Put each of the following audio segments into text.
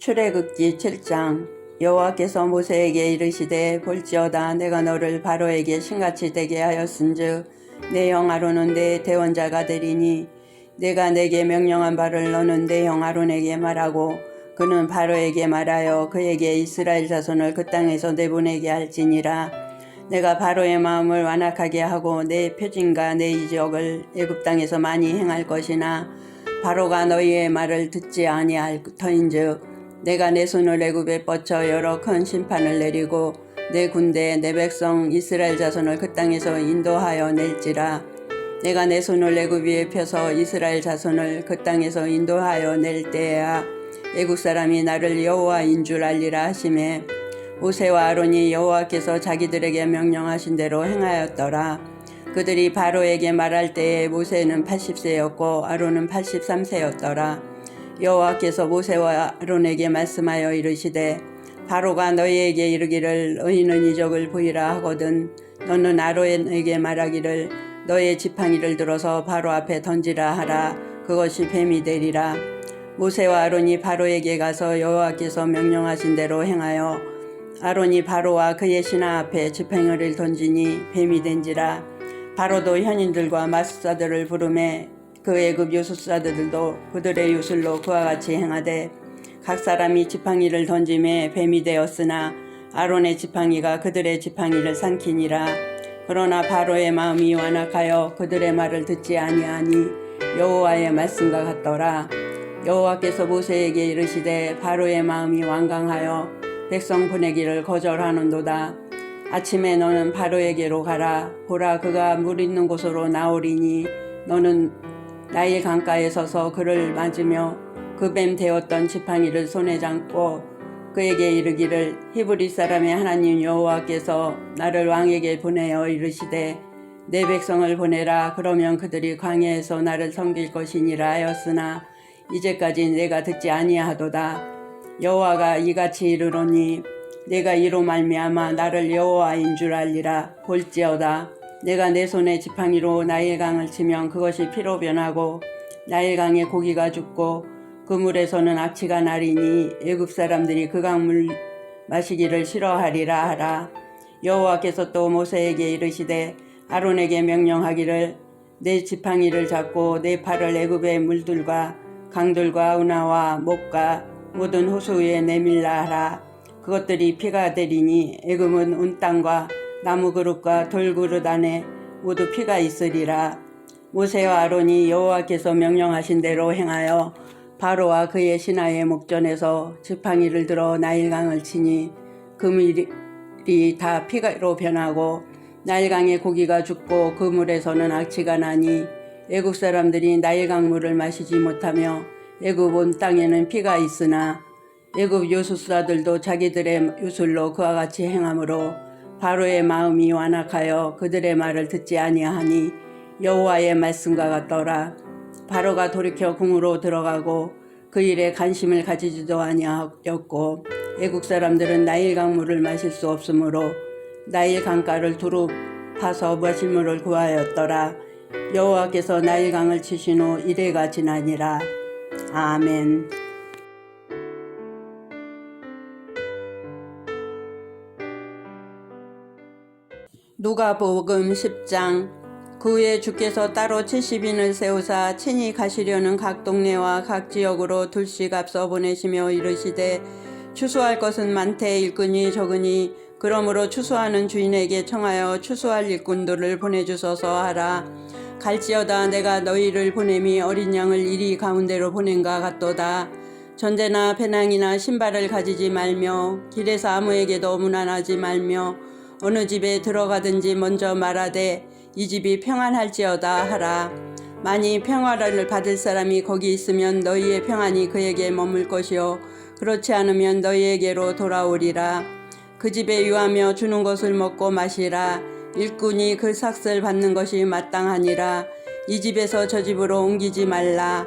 출애굽기 7장 여호와께서 모세에게 이르시되 볼지어다 내가 너를 바로에게 신같이 되게 하였은즉 내형 아론은 내 대원자가 되리니 내가 내게 명령한 바를 너는 내형 아론에게 말하고 그는 바로에게 말하여 그에게 이스라엘 자손을 그 땅에서 내보내게 할지니라. 내가 바로의 마음을 완악하게 하고 내 표징과 내 이적을 애굽 땅에서 많이 행할 것이나 바로가 너희의 말을 듣지 아니할 터인즉 내가 내 손을 애굽에 뻗쳐 여러 큰 심판을 내리고 내 군대 내 백성 이스라엘 자손을 그 땅에서 인도하여 낼지라 내가 내 손을 애굽 위에 펴서 이스라엘 자손을 그 땅에서 인도하여 낼 때에야 애굽 사람이 나를 여호와인 줄 알리라 하심에 모세와 아론이 여호와께서 자기들에게 명령하신 대로 행하였더라. 그들이 바로에게 말할 때에 모세는 80세였고 아론은 83세였더라. 여호와께서 모세와 아론에게 말씀하여 이르시되 바로가 너희에게 이르기를 너희는 이적을 보이라 하거든 너는 아론에게 말하기를 너의 지팡이를 들어서 바로 앞에 던지라 하라. 그것이 뱀이 되리라. 모세와 아론이 바로에게 가서 여호와께서 명령하신 대로 행하여 아론이 바로와 그의 신하 앞에 지팡이를 던지니 뱀이 된지라. 바로도 현인들과 마술사들을 부르매 그 애굽 요술사들도 그들의 요술로 그와 같이 행하되 각 사람이 지팡이를 던짐에 뱀이 되었으나 아론의 지팡이가 그들의 지팡이를 삼키니라. 그러나 바로의 마음이 완악하여 그들의 말을 듣지 아니하니 여호와의 말씀과 같더라. 여호와께서 모세에게 이르시되 바로의 마음이 완강하여 백성 보내기를 거절하는도다. 아침에 너는 바로에게로 가라. 보라 그가 물 있는 곳으로 나오리니 너는 나일 강가에 서서 그를 맞으며 그 뱀 되었던 지팡이를 손에 잡고 그에게 이르기를 히브리 사람의 하나님 여호와께서 나를 왕에게 보내어 이르시되 내 백성을 보내라. 그러면 그들이 광야에서 나를 섬길 것이니라 하였으나 이제까지 내가 듣지 아니하도다. 여호와가 이같이 이르노니 내가 이로 말미암아 나를 여호와인 줄 알리라. 볼지어다 내가 내 손에 지팡이로 나일강을 치면 그것이 피로 변하고 나일강에 고기가 죽고 그 물에서는 악취가 나리니 애굽 사람들이 그 강물 마시기를 싫어하리라 하라. 여호와께서 또 모세에게 이르시되 아론에게 명령하기를 내 지팡이를 잡고 내 팔을 애굽의 물들과 강들과 운하와 목과 모든 호수 위에 내밀라 하라. 그것들이 피가 되리니 애굽은 온 땅과 나무 그릇과 돌 그릇 안에 모두 피가 있으리라. 모세와 아론이 여호와께서 명령하신 대로 행하여 바로와 그의 신하의 목전에서 지팡이를 들어 나일강을 치니 그 물이 다 피가로 변하고 나일강의 고기가 죽고 그 물에서는 악취가 나니 애굽 사람들이 나일강 물을 마시지 못하며 애굽 온 땅에는 피가 있으나 애굽 요술사들도 자기들의 요술로 그와 같이 행함으로 바로의 마음이 완악하여 그들의 말을 듣지 아니하니 여호와의 말씀과 같더라. 바로가 돌이켜 궁으로 들어가고 그 일에 관심을 가지지도 아니하였고 애국 사람들은 나일 강물을 마실 수 없으므로 나일 강가를 두루 파서 마실 물을 구하였더라. 여호와께서 나일 강을 치신 후 이래가 지나니라. 아멘. 누가복음 10장. 그 후에 주께서 따로 70인을 세우사 친히 가시려는 각 동네와 각 지역으로 둘씩 앞서 보내시며 이르시되 추수할 것은 많되 일꾼이 적으니 그러므로 추수하는 주인에게 청하여 추수할 일꾼들을 보내주소서 하라. 갈지어다 내가 너희를 보냄이 어린 양을 이리 가운데로 보낸가 같도다. 전대나 배낭이나 신발을 가지지 말며 길에서 아무에게도 무난하지 말며 어느 집에 들어가든지 먼저 말하되 이 집이 평안할지어다 하라. 만이 평화를 받을 사람이 거기 있으면 너희의 평안이 그에게 머물 것이요 그렇지 않으면 너희에게로 돌아오리라. 그 집에 유하며 주는 것을 먹고 마시라. 일꾼이 그 삭슬 받는 것이 마땅하니라. 이 집에서 저 집으로 옮기지 말라.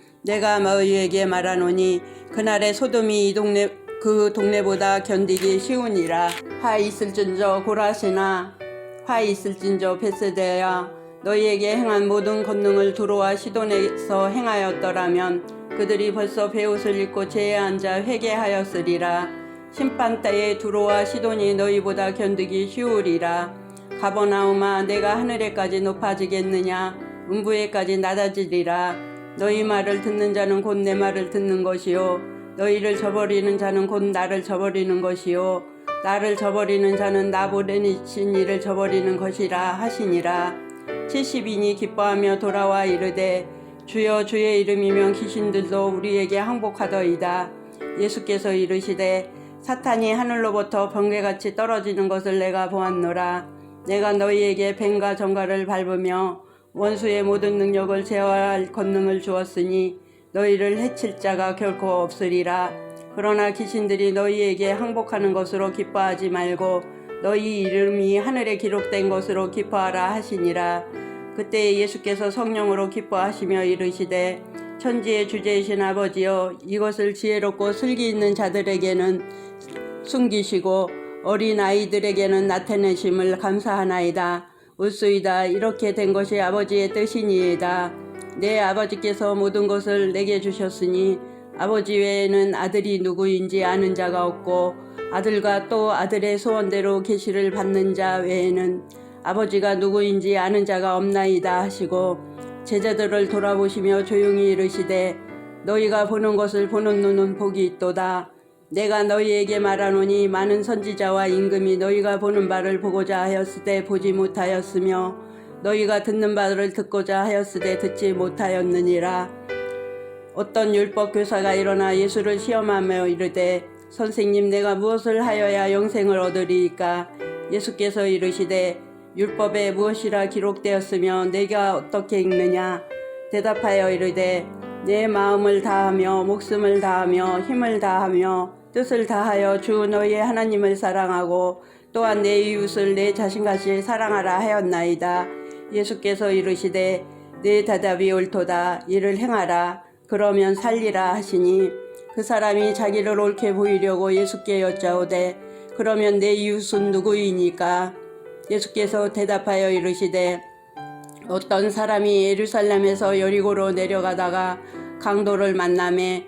내가 너희에게 말하노니 그날에 소돔이 이 동네 그 동네보다 견디기 쉬우니라. 화 있을진저 고라시나 화 있을진저 베세대야. 너희에게 행한 모든 권능을 두로와 시돈에서 행하였더라면 그들이 벌써 베옷을 입고 제에 앉아 회개하였으리라. 심판 때에 두로와 시돈이 너희보다 견디기 쉬우리라. 가버나움아 내가 하늘에까지 높아지겠느냐? 음부에까지 낮아지리라 너희 말을 듣는 자는 곧 내 말을 듣는 것이요 너희를 저버리는 자는 곧 나를 저버리는 것이요 나를 저버리는 자는 나 보내신 이를 저버리는 것이라 하시니라 70인이 기뻐하며 돌아와 이르되 주여 주의 이름이면 귀신들도 우리에게 항복하더이다. 예수께서 이르시되 사탄이 하늘로부터 번개같이 떨어지는 것을 내가 보았노라. 내가 너희에게 뱀과 정갈을 밟으며 원수의 모든 능력을 제어할 권능을 주었으니 너희를 해칠 자가 결코 없으리라. 그러나 귀신들이 너희에게 항복하는 것으로 기뻐하지 말고 너희 이름이 하늘에 기록된 것으로 기뻐하라 하시니라. 그때 예수께서 성령으로 기뻐하시며 이르시되 천지의 주제이신 아버지여 이것을 지혜롭고 슬기 있는 자들에게는 숨기시고 어린 아이들에게는 나타내심을 감사하나이다. 웃수이다 이렇게 된 것이 아버지의 뜻이니이다. 내 아버지께서 모든 것을 내게 주셨으니 아버지 외에는 아들이 누구인지 아는 자가 없고 아들과 또 아들의 소원대로 계시를 받는 자 외에는 아버지가 누구인지 아는 자가 없나이다 하시고 제자들을 돌아보시며 조용히 이르시되 너희가 보는 것을 보는 눈은 복이 있도다. 내가 너희에게 말하노니 많은 선지자와 임금이 너희가 보는 바를 보고자 하였을 때 보지 못하였으며 너희가 듣는 바를 듣고자 하였을 때 듣지 못하였느니라. 어떤 율법 교사가 일어나 예수를 시험하며 이르되 선생님 내가 무엇을 하여야 영생을 얻으리이까 예수께서 이르시되 율법에 무엇이라 기록되었으며 내가 어떻게 읽느냐 대답하여 이르되 내 마음을 다하며 목숨을 다하며 힘을 다하며 뜻을 다하여 주 너희의 하나님을 사랑하고 또한 내 이웃을 내 자신같이 사랑하라 하였나이다. 예수께서 이르시되 내 대답이 옳도다. 이를 행하라. 그러면 살리라 하시니 그 사람이 자기를 옳게 보이려고 예수께 여짜오되 그러면 내 이웃은 누구이니까? 예수께서 대답하여 이르시되 어떤 사람이 예루살렘에서 여리고로 내려가다가 강도를 만남에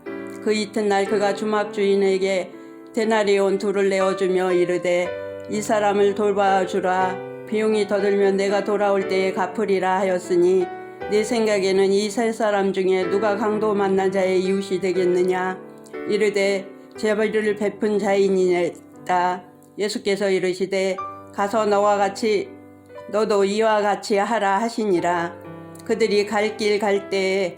그 이튿날 그가 주막 주인에게 데나리온 둘을 내어주며 이르되 이 사람을 돌봐 주라. 비용이 더 들면 내가 돌아올 때에 갚으리라 하였으니 내 생각에는 이 세 사람 중에 누가 강도 만난 자의 이웃이 되겠느냐. 이르되 제벌을 베푼 자이니이다. 예수께서 이르시되 가서 너와 같이 너도 이와 같이 하라 하시니라. 그들이 갈 길 갈 때에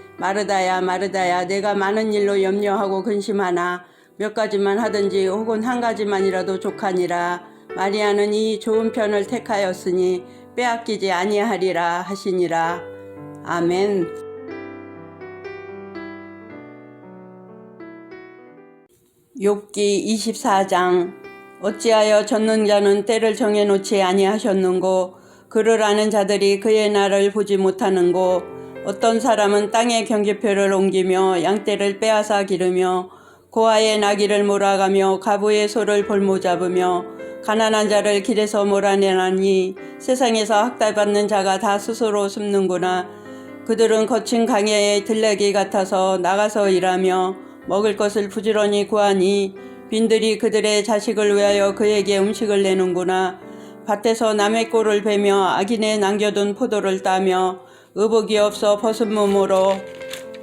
마르다야 마르다야 내가 많은 일로 염려하고 근심하나 몇 가지만 하든지 혹은 한 가지만이라도 족하니라. 마리아는 이 좋은 편을 택하였으니 빼앗기지 아니하리라 하시니라. 아멘. 욥기 24장. 어찌하여 전능자는 때를 정해놓지 아니하셨는고? 그를 아는 자들이 그의 날을 보지 못하는고 어떤 사람은 땅의 경계표를 옮기며 양떼를 빼앗아 기르며 고아의 나귀를 몰아가며 가부의 소를 볼모 잡으며 가난한 자를 길에서 몰아내나니 세상에서 학대받는 자가 다 스스로 숨는구나. 그들은 거친 강야의 들레기 같아서 나가서 일하며 먹을 것을 부지런히 구하니 빈들이 그들의 자식을 위하여 그에게 음식을 내는구나. 밭에서 남의 꼴을 베며 악인의 남겨둔 포도를 따며 의복이 없어 벗은 몸으로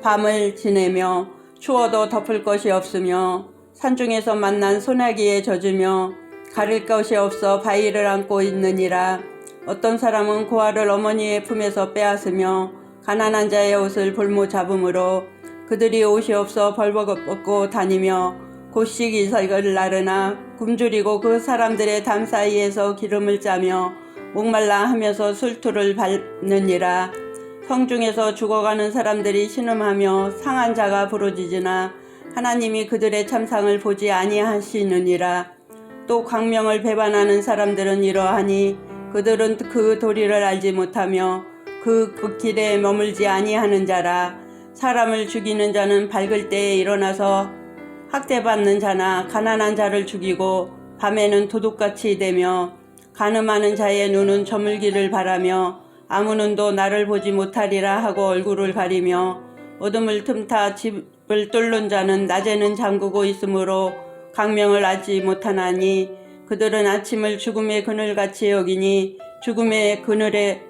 밤을 지내며 추워도 덮을 것이 없으며 산중에서 만난 소나기에 젖으며 가릴 것이 없어 바위를 안고 있느니라. 어떤 사람은 고아를 어머니의 품에서 빼앗으며 가난한 자의 옷을 볼모 잡음으로 그들이 옷이 없어 벌벗고 다니며 곧식 이삭을 나르나 굶주리고 그 사람들의 담 사이에서 기름을 짜며 목말라 하면서 술투를 밟느니라 성중에서 죽어가는 사람들이 신음하며 상한 자가 부러지지나 하나님이 그들의 참상을 보지 아니하시느니라. 또 광명을 배반하는 사람들은 이러하니 그들은 그 도리를 알지 못하며 그, 그 길에 머물지 아니하는 자라. 사람을 죽이는 자는 밝을 때에 일어나서 학대받는 자나 가난한 자를 죽이고 밤에는 도둑같이 되며 가늠하는 자의 눈은 저물기를 바라며 아무 눈도 나를 보지 못하리라 하고 얼굴을 가리며 어둠을 틈타 집을 뚫는 자는 낮에는 잠그고 있으므로 강명을 알지 못하나니 그들은 아침을 죽음의 그늘같이 여기니 죽음의 그늘의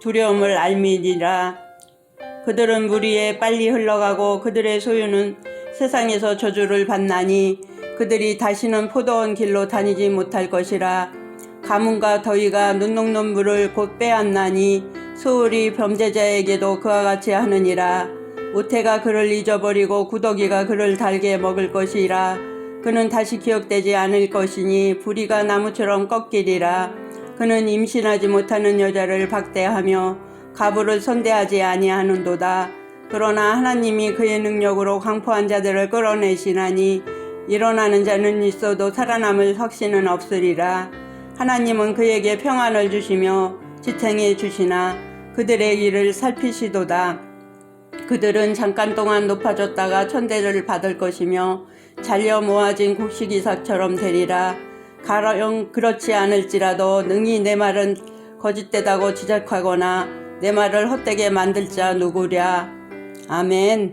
두려움을 알미니라. 그들은 물 위에 빨리 흘러가고 그들의 소유는 세상에서 저주를 받나니 그들이 다시는 포도원 길로 다니지 못할 것이라 가뭄과 더위가 눈 녹는 물을 곧 빼앗나니 소울이 범죄자에게도 그와 같이 하느니라. 모태가 그를 잊어버리고 구더기가 그를 달게 먹을 것이라. 그는 다시 기억되지 않을 것이니 부리가 나무처럼 꺾이리라. 그는 임신하지 못하는 여자를 박대하며 가부를 선대하지 아니하는도다. 그러나 하나님이 그의 능력으로 강포한 자들을 끌어내시나니 일어나는 자는 있어도 살아남을 확신은 없으리라 하나님은 그에게 평안을 주시며 지탱해 주시나 그들의 일을 살피시도다. 그들은 잠깐 동안 높아졌다가 천대를 받을 것이며 잘려 모아진 곡식 이삭처럼 되리라. 가령 그렇지 않을지라도 능히 내 말은 거짓되다고 지적하거나 내 말을 헛되게 만들 자 누구랴. 아멘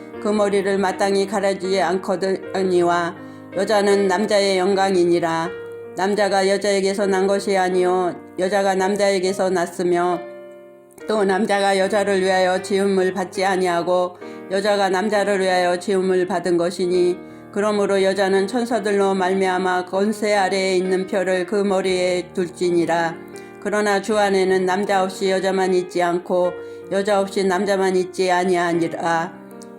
그 머리를 마땅히 가려지 않거든이와 여자는 남자의 영광이니라. 남자가 여자에게서 난 것이 아니요 여자가 남자에게서 났으며 또 남자가 여자를 위하여 지음을 받지 아니하고 여자가 남자를 위하여 지음을 받은 것이니 그러므로 여자는 천사들로 말미암아 건세 아래에 있는 표를 그 머리에 둘지니라. 그러나 주 안에는 남자 없이 여자만 있지 않고 여자 없이 남자만 있지 아니하니라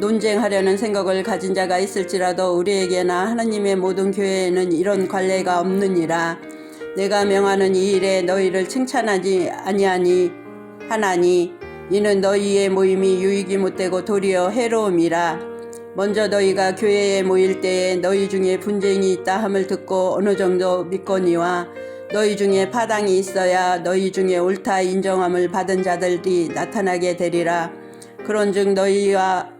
논쟁하려는 생각을 가진 자가 있을지라도 우리에게나 하나님의 모든 교회에는 이런 관례가 없느니라. 내가 명하는 이 일에 너희를 칭찬하지 아니하니 하나니 이는 너희의 모임이 유익이 못되고 도리어 해로움이라. 먼저 너희가 교회에 모일 때에 너희 중에 분쟁이 있다 함을 듣고 어느 정도 믿거니와 너희 중에 파당이 있어야 너희 중에 옳다 인정함을 받은 자들이 나타나게 되리라. 그런즉 너희와